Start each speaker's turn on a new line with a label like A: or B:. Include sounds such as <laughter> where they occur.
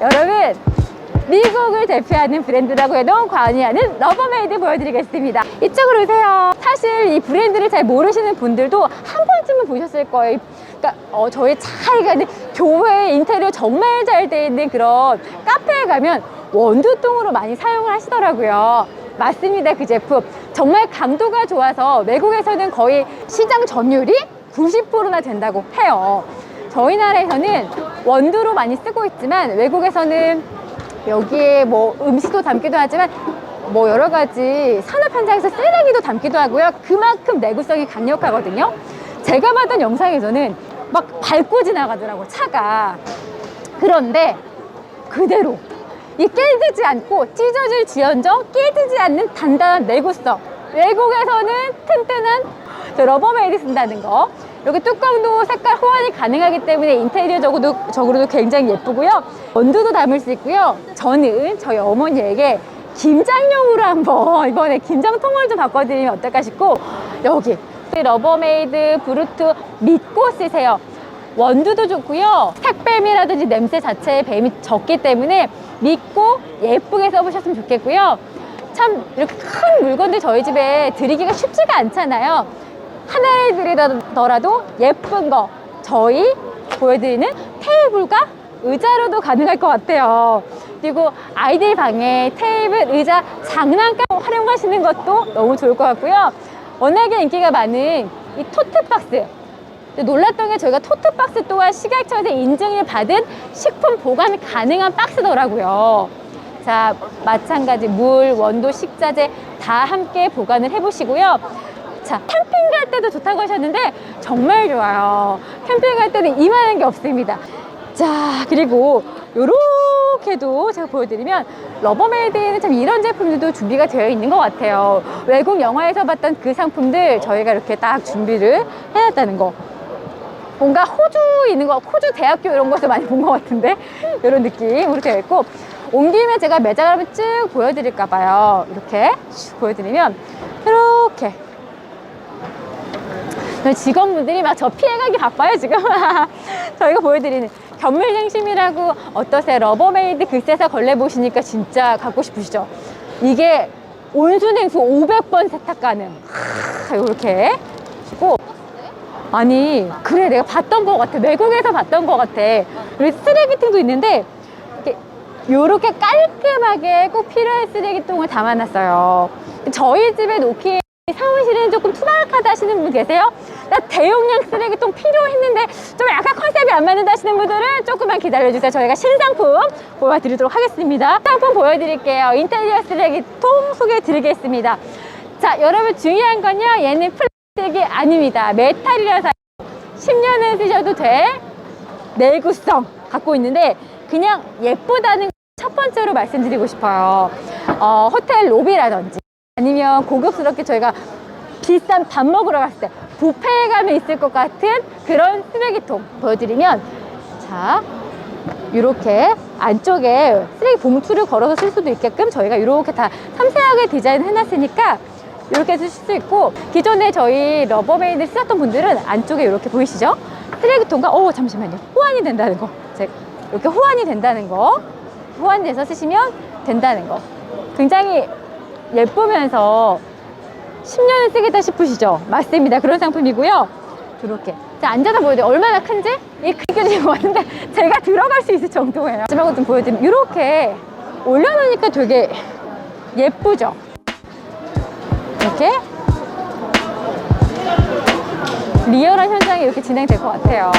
A: 여러분 미국을 대표하는 브랜드라고 해도 과언이 아닌 러버메이드 보여드리겠습니다. 이쪽으로 오세요. 사실 이 브랜드를 잘 모르시는 분들도 한 번쯤은 보셨을 거예요. 그러니까 어, 저희 차이가 있는 교회 인테리어 정말 잘 돼 있는 그런 카페에 가면 원두통으로 많이 사용을 하시더라고요. 맞습니다. 그 제품. 정말 강도가 좋아서 외국에서는 거의 시장 점유율이 90%나 된다고 해요. 저희 나라에서는 원두로 많이 쓰고 있지만 외국에서는 여기에 뭐 음식도 담기도 하지만 뭐 여러 가지 산업 현장에서 쓰레기도 담기도 하고요. 그만큼 내구성이 강력하거든요. 제가 봤던 영상에서는 막 밟고 지나가더라고 차가. 그런데 그대로 이 깨지지 않고 찢어질 지연정 깨지지 않는 단단한 내구성. 외국에서는 튼튼한 저 러버메이드 쓴다는 거. 여기 뚜껑도 색깔 호환이 가능하기 때문에 인테리어적으로도 적으로도 굉장히 예쁘고요. 원두도 담을 수 있고요. 저는 저희 어머니에게 김장용으로 한번 이번에 김장통을 좀 바꿔드리면 어떨까 싶고 여기 러버메이드 브루트 믿고 쓰세요. 원두도 좋고요. 택뱀이라든지 냄새 자체에 뱀이 적기 때문에 믿고 예쁘게 써보셨으면 좋겠고요. 참 이렇게 큰 물건들 저희 집에 드리기가 쉽지가 않잖아요. 하나를 드리더라도 예쁜 거 저희 보여드리는 테이블과 의자로도 가능할 것 같아요. 그리고 아이들 방에 테이블, 의자, 장난감 활용하시는 것도 너무 좋을 것 같고요. 워낙에 인기가 많은 이 토트박스. 놀랐던 게 저희가 토트박스 또한 식약처에서 인증을 받은 식품 보관 가능한 박스더라고요. 자, 마찬가지 물, 원두, 식자재 다 함께 보관을 해보시고요. 자, 캠핑 갈 때도 좋다고 하셨는데 정말 좋아요. 캠핑 갈 때는 이만한 게 없습니다. 자, 그리고 요렇게도 제가 보여드리면 러버메이드에는 참 이런 제품들도 준비가 되어 있는 것 같아요. 외국 영화에서 봤던 그 상품들 저희가 이렇게 딱 준비를 해놨다는 거. 뭔가 호주 있는 거, 호주 대학교 이런 것도 많이 본 것 같은데 이런 느낌으로 되어 있고 온 김에 제가 매장을 한번 쭉 보여드릴까 봐요. 이렇게 쭉 보여드리면 이렇게 저희 직원분들이 막 저 피해가기 바빠요 지금. <laughs> 저희가 보여드리는 견물갱심이라고 어떠세요? 러버메이드 글쎄서 걸레 보시니까 진짜 갖고 싶으시죠? 이게 온수냉수 500번 세탁 가능. 이렇게. 고 아니 그래 내가 봤던 것 같아. 외국에서 봤던 것 같아. 그리고 쓰레기통도 있는데 이렇게 요렇게 깔끔하게 꼭 필요한 쓰레기통을 담아놨어요. 저희 집에 놓기 사무실은 조금 투박하다 하시는 분 계세요? 나 대용량 쓰레기통 필요했는데 좀 약간 컨셉이 안 맞는다 하시는 분들은 조금만 기다려주세요. 저희가 신상품 보여드리도록 하겠습니다. 상품 보여드릴게요. 인테리어 쓰레기통 소개해드리겠습니다. 자, 여러분 중요한 건요. 얘는 플라스틱이 아닙니다. 메탈이라서 10년은 쓰셔도 돼. 내구성 갖고 있는데 그냥 예쁘다는 첫 번째로 말씀드리고 싶어요. 어, 호텔 로비라든지 아니면 고급스럽게 저희가 비싼 밥 먹으러 갔을 때 가면 있을 것 같은 그런 쓰레기통 보여드리면 자 이렇게 안쪽에 쓰레기 봉투를 걸어서 쓸 수도 있게끔 저희가 이렇게 다 섬세하게 디자인 해놨으니까 이렇게 쓰실 수 있고 기존에 저희 러버메이드 쓰셨던 분들은 안쪽에 이렇게 보이시죠? 쓰레기통과 오 잠시만요. 호환이 된다는 거. 이렇게 호환이 된다는 거. 호환돼서 쓰시면 된다는 거. 굉장히 예쁘면서 10년을 쓰겠다 싶으시죠? 맞습니다. 그런 상품이고요. 이렇게. 자, 앉아서 보여드려요. 얼마나 큰지? 이 되는 것 같은데 제가 들어갈 수 있을 정도예요. 마지막으로 좀 보여드리면 이렇게 올려놓으니까 되게 예쁘죠? 이렇게 리얼한 현장이 이렇게 진행될 것 같아요.